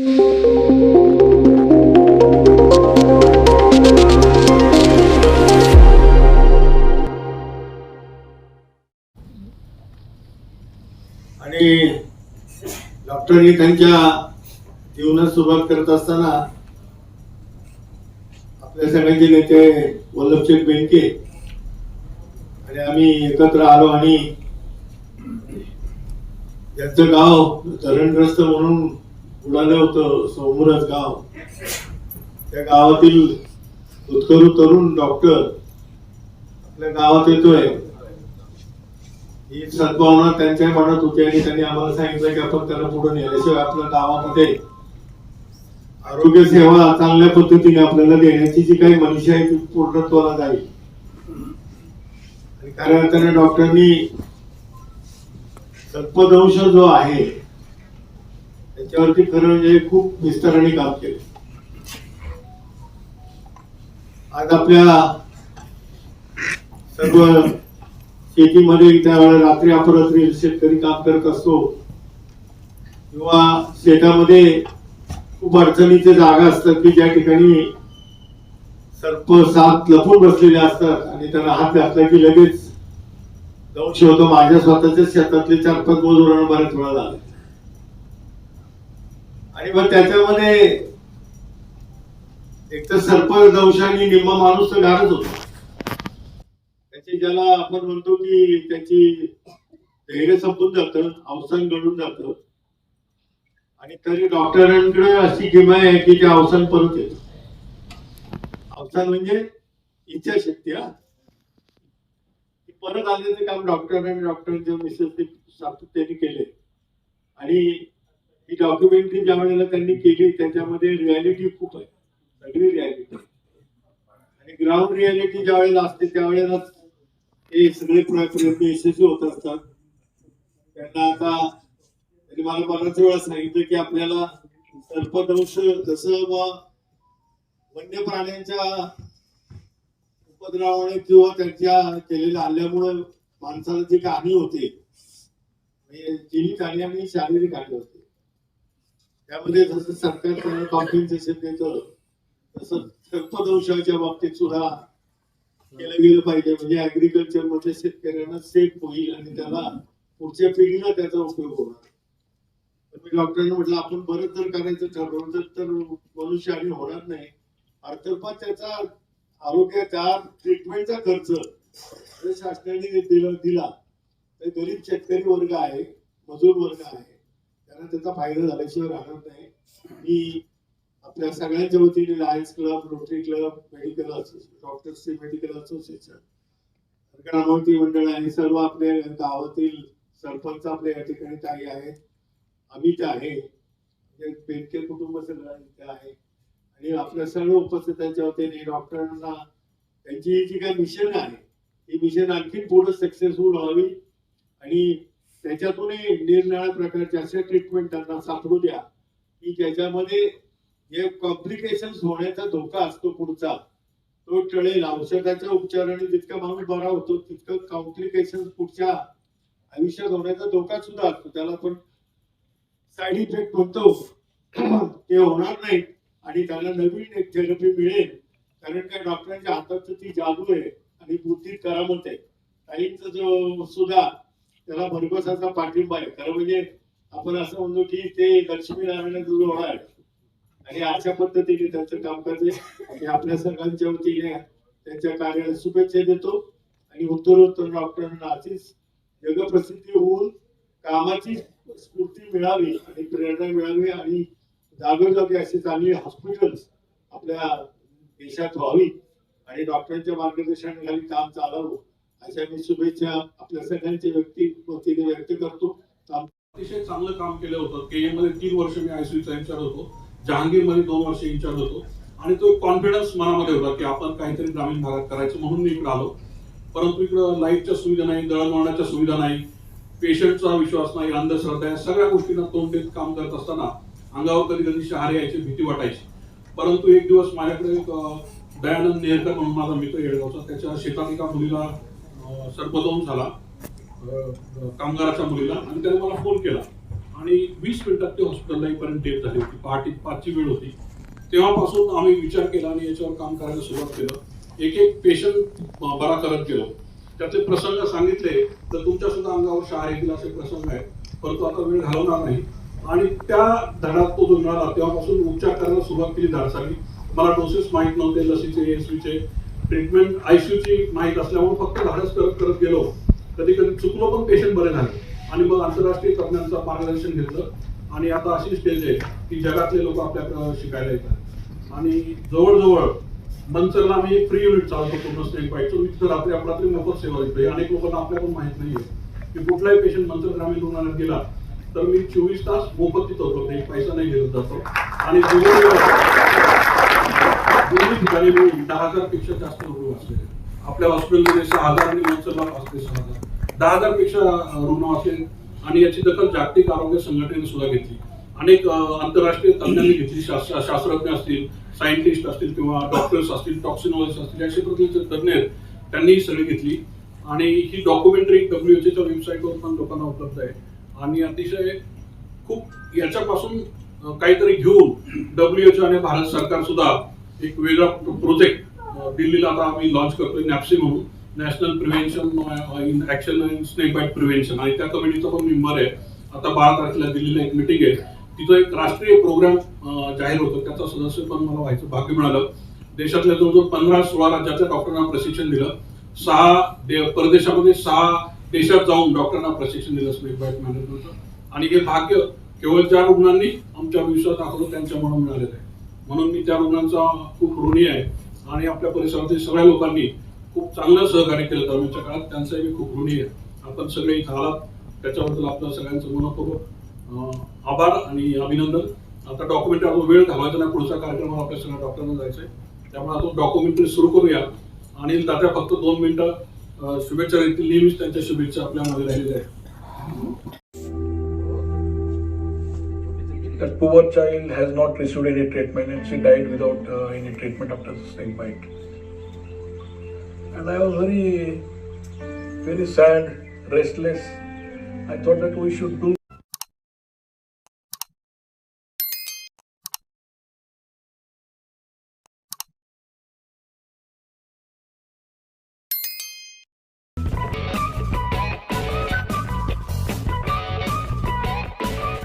आणि डॉक्टरनी त्यांच्या जीवनात सुरुवात करत असताना आपल्या सगळ्यांचे नेते वल्लभशेठ बेंके आणि आम्ही एकत्र आलो आणि त्यांचं गाव धरणग्रस्त म्हणून उडालं होतं समोरच गाव. त्या गावातील उत्करू तरुण डॉक्टर आपल्या गावात येतोय. ही सद्भावना त्यांच्या मनात होती आणि त्यांनी आम्हाला सांगितलं की आपण त्याला पुढे नेल्याशिवाय आपल्या गावामध्ये आरोग्य सेवा चांगल्या पद्धतीने आपल्याला देण्याची जी काही मनीषा आहे ती पूर्णत्वाला जाईल. आणि खऱ्या अर्थाने डॉक्टरांनी सर्पदंश जो आहे त्यावरती खरं म्हणजे खूप विस्ताराने काम केले. आज आपल्या सर्व शेतीमध्ये त्यावेळेला रात्री अपरात्री शेतकरी काम करत असतो किंवा शेतामध्ये खूप अडचणीच्या जागा असतात की ज्या ठिकाणी सर्प साप लपून बसलेले असतात आणि त्यांना हात घातला की लगेच दोनशे होतो माझ्या स्वतःच्या शेतातले चार पाच मजुरांना बऱ्याच वेळा झाले. आणि मग त्याच्यामध्ये एक तर सर्प दंशाने निम्मा माणूस तर गारच होतो. त्याची ज्याला आपण म्हणतो की त्याची धैर्य संपून जात अवसान घडून जात. आणि तरी डॉक्टरांकडे अशी किमा आहे की ते अवसान परत येत. अवसान म्हणजे इच्छाशक्ती हा. परत आल्याचं काम डॉक्टर आणि डॉक्टरांच्या मिसेस सातत्याने केले. आणि ही डॉक्युमेंटरी ज्या वेळेला त्यांनी केली त्याच्यामध्ये रियालिटी खूप आहे. सगळी रियालिटी आणि ग्राउंड रियालिटी ज्या वेळेला असते त्यावेळेला हे सगळे प्रयत्न यशस्वी होत असतात. त्यांना आता त्यांनी मला बऱ्याच वेळा सांगितलं की आपल्याला सर्पदंश जसं वन्य प्राण्यांच्या उपद्रवामुळे किंवा त्यांच्या केलेल्या हल्ल्यामुळे माणसाला जी हानी होते म्हणजे जीवित हानी आणि शारीरिक हानी होते. त्यामध्ये जसं सरकार कॉम्पेन्सेशन देतं तसं सर्पदंशाच्या बाबतीत सुद्धा केलं गेलं पाहिजे. म्हणजे अग्रिकल्चरमध्ये शेतकऱ्यांना सेफ होईल आणि त्याला पुढच्या पिढीला त्याचा उपयोग होणार. तर मी म्हटलं आपण बरंच जर करायचं ठरवलं तर- तर मनुष्य आणि होणार नाही. अर्थात त्याचा आरोग्याचा ट्रीटमेंटचा खर्च शासनाने दिला दिला तर गरीब शेतकरी वर्ग आहे मजूर वर्ग आहे. त्याचा फायदा झाल्याशिवाय राहणार नाही. मी आपल्या सगळ्यांच्या वतीने lions club rotary club medical डॉक्टर्सचे medical association ग्रामवती मंडळ आणि सर्व आपल्या गावातील सरपंच आपल्या या ठिकाणी काही आहेत. अमित आहे. म्हणजे बेनके कुटुंब सगळं इथे आहे. आणि आपल्या सर्व उपस्थितांच्या वतीने डॉक्टरांना त्यांची जी काही मिशन आहे ही मिशन आणखी पुढे सक्सेसफुल व्हावी आणि त्याच्यातूनही निरनिराळ्या प्रकारच्या अशा ट्रीटमेंट त्यांना सापडू द्या की ज्याच्यामध्ये जे कॉम्प्लिकेशन होण्याचा धोका असतो पुढचा तो टळेल. औषधाच्या उपचाराने जितका माणूस बरा होतो तितकं कॉम्प्लिकेशन पुढच्या आयुष्यात होण्याचा धोका सुद्धा असतो. त्याला आपण साईड इफेक्ट म्हणतो ते होणार नाही. आणि त्याला नवीन एक थेरपी मिळेल. कारण काय डॉक्टरांच्या हातात ती जादू आहे आणि बुद्धी करामत आहे. काहींचा जो सुद्धा त्याला भरघोसाचा पाठिंबा आहे. खरं म्हणजे आपण असं म्हणतो की ते लक्ष्मीनारायण जोडा आहे आणि अशा पद्धतीने त्यांचं काम करते. आणि आपल्या सर्वांच्या वतीने त्यांच्या कार्याला शुभेच्छा देतो. आणि उत्तरोत्तर डॉक्टरांना अशीच जगप्रसिद्धी होऊन कामाची स्फूर्ती मिळावी आणि प्रेरणा मिळावी आणि जागोजागी अशी चांगली हॉस्पिटल्स आपल्या देशात व्हावी आणि डॉक्टरांच्या मार्गदर्शनाखाली काम चालावं. अशा मी शुभेच्छा आपल्या सगळ्यांच्या व्यक्ती वतीने व्यक्त करतो. अतिशय चांगलं काम केलं होतं. के मध्ये तीन वर्ष मी आयसीयूचा इन्चार्ज होतो. जहांगीरमध्ये दोन वर्ष इन्चार्ज होतो. आणि तो एक कॉन्फिडन्स मनामध्ये होता की आपण काहीतरी ग्रामीण भागात करायचं म्हणून मी इकडे आलो. परंतु इकडं लाईटच्या सुविधा नाही दळणवळणाच्या सुविधा नाही पेशंटचा विश्वास नाही अंधश्रद्धा या सगळ्या गोष्टींना तोंड देत काम करत असताना अंगावर कधी कधी शहारे यायची भीती वाटायची. परंतु एक दिवस माझ्याकडे एक दयानंद नेहरकर म्हणून माझा मित्र येडगावचा त्याच्या शेतात एका मुलीला अं, झाला कामगाराच्या मुलीला आणि त्याने मला फोन केला. आणि वीस मिनिटात ते हॉस्पिटलला येईपर्यंत डेट झाली होती. पहाटे पाचची वेळ होती. तेव्हापासून आम्ही विचार केला आणि याच्यावर काम करायला सुरुवात केलं. एक एक पेशंट बरा करत गेलो. त्याचे प्रसंग सांगितले. तर तुमच्या सुद्धा अंगावर शहा येतील असे प्रसंग आहेत. परंतु आता वेळ घालवणार नाही. आणि त्या धडात तो जो मिळाला तेव्हापासून उपचार करायला सुरुवात केली धाडसाली मला डोसेस माहीत नव्हते लसीचे एसवीचे ट्रीटमेंट आयसीयूची माहीत असल्यामुळे फक्त धाडस करत करत गेलो. कधी कधी चुकलो पण पेशंट बरे झाले. आणि मग आंतरराष्ट्रीय तज्ञांचं मार्गदर्शन घेतलं. आणि आता अशी स्टेज आहे की जगातले लोक आपल्याकडं शिकायला येतात. आणि जवळजवळ मंचरला आम्ही फ्री युनिट चालवतो पूर्ण स्नेक पाहिजे तिथं रात्री अपरात्री मोफत सेवा देतो अनेक लोकांना आपल्या पण माहीत नाहीये. की कुठलाही पेशंट मंचर ग्रामीण रुग्णालयात गेला तर मी चोवीस तास मोफत तिथं होतो. एक पैसा नाही घेत जातो. आणि दोन्ही ठिकाणी मिळून दहा हजारपेक्षा जास्त रुग्ण वाचले आपल्या हॉस्पिटलमध्ये सहा हजार आणि मंचरला सहा हजार. दहा हजारपेक्षा रुग्ण वाचले आणि याची दखल जागतिक आरोग्य संघटनेने सुद्धा घेतली. अनेक आंतरराष्ट्रीय तज्ञांनी घेतली. शास्त्र- शास्त्रज्ञ असतील सायंटिस्ट असतील किंवा डॉक्टर्स असतील टॉक्सिनॉलॉजिस्ट असतील या क्षेत्रातले जे तज्ञ आहेत. त्यांनी ही सगळी घेतली. आणि ही डॉक्युमेंटरी डब्ल्यू च वेबसाईटवर पण लोकांना उपलब्ध आहे. आणि अतिशय खूप याच्यापासून काहीतरी घेऊन डब्ल्यू डब्ल्यूएचओ आणि भारत सरकार सुद्धा एक वेगळा प्रोजेक्ट दिल्लीला आता आम्ही लॉन्च करतोय नॅप्सी म्हणून. National prevention in action and snake bite prevention आणि त्या कमिटीचा पण मेंबर आहे. आता बारा तारखेला दिल्लीला एक मिटिंग आहे. तिथं एक राष्ट्रीय प्रोग्राम जाहीर होतो. त्याचा सदस्य पण मला व्हायचं भाग्य मिळालं. देशातल्या जवळजवळ पंधरा सोळा राज्यातल्या डॉक्टरांना प्रशिक्षण दिलं. सहा दे- परदेशामध्ये सहा देशात जाऊन डॉक्टरांना प्रशिक्षण दिलं स्नेक बाईट मॅनेजमेंटचं आणि हे भाग्य केवळ ज्या रुग्णांनी आमच्या विश्वास दाखवलं त्यांच्यामुळे मिळालेलं आहे. म्हणून मी त्या रुग्णांचा खूप ऋणी आहे. आणि आपल्या परिसरातील सगळ्या लोकांनी खूप चांगलं सहकार्य केलं. दरम्यानच्या काळात त्यांचाही मी खूप ऋणी आहे. आपण सगळे इथं आलात. त्याच्याबद्दल आपलं सगळ्यांचं मनपूर्वक आभार आणि अभिनंदन. आता डॉक्युमेंटरी आपण वेळ घालवायचा नाही. पुढचा कार्यक्रम आपल्या सगळ्या डॉक्टरांना जायचं आहे त्यामुळे आपण डॉक्युमेंटरी सुरू करूया. आणि तात्या फक्त दोन मिनिटं शुभेच्छा देतील. नेहमीच त्यांच्या शुभेच्छा आपल्यामध्ये राहिलेल्या आहेत. That poor child has not received any treatment and she died without uh, any treatment after the snake bite. And I was very, very sad, restless. I thought that we should do